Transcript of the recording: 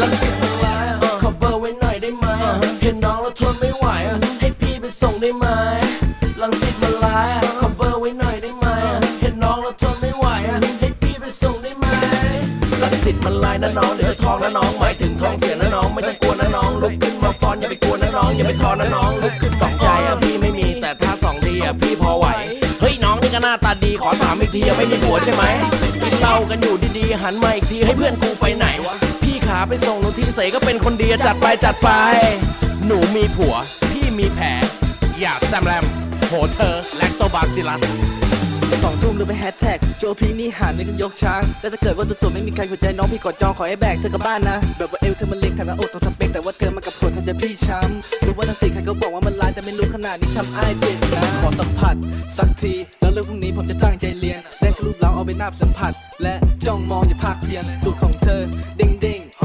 ลังสิตมันร้ายอะขอเบอร์ไว้หน่อยได้ไหมอะเห็นน้องแล้วทนไม่ไหวอะให้พี่ไปส่งได้ไหมลังสิตมันร้ายอะขอเบอร์ไว้หน่อยได้ไหมอะเห็นน้องแล้วทนไม่ไหวอะให้พี่ไปส่งได้ไหมลังสิตมันร้ายนะน้องเดี๋ยวจะท้องนะน้องหมายถึงท้องเสียนะน้องไม่ต้องกลัวนะน้องลุกขึ้นมาฟ้อนอย่าไปกลัวนะน้องอย่าไปท้อนะน้องลุกขึ้นสองใจอะพี่ไม่มีแต่ถ้าสองดีอะพี่พอไหวเฮ้ยน้องนี่ก็หน้าตาดีขอถามอีกทียังไม่มีผัวใช่ไหมกินเหล้ากันอยู่ดีๆหันมาอีกทีให้เพื่อนกูไปไหนวะพี่ ขาไปส่งหนูทีเสยก็เป็นคนดีอะจัดไปจัดไป หนูมีผัว พี่มีแผลอย่าแซมแรมโหเธอแลคโตบาซิลัสสองทุ่มหรือไปแฮชแท็กโจพีนี่หาในกันยกช้าง แต่ถ้าเกิดว่าตัวส่วนไม่มีใครหัวใจน้องพี่กอดจองขอให้แบกเธอกลับบ้านนะ แบบว่าเอวเธอมันเล็กทางหน้าอกต้องสเปคแต่ว่าเธอมากับขนทำใจพี่ช้ำรู้ว่าทั้งสี่ใครก็บอกว่ามันลายแต่ไม่รู้ขนาดนี้ทำอ้ายเจ็บนะขอสัมผัส สักที แล้วเรื่องพรุ่งนี้ผมจะตั้งใจเรียนได้ทะลุเราเอาไปนับสัมผัส และจ้องมองอย่าภาคเพียนตูดของเธอเด้ง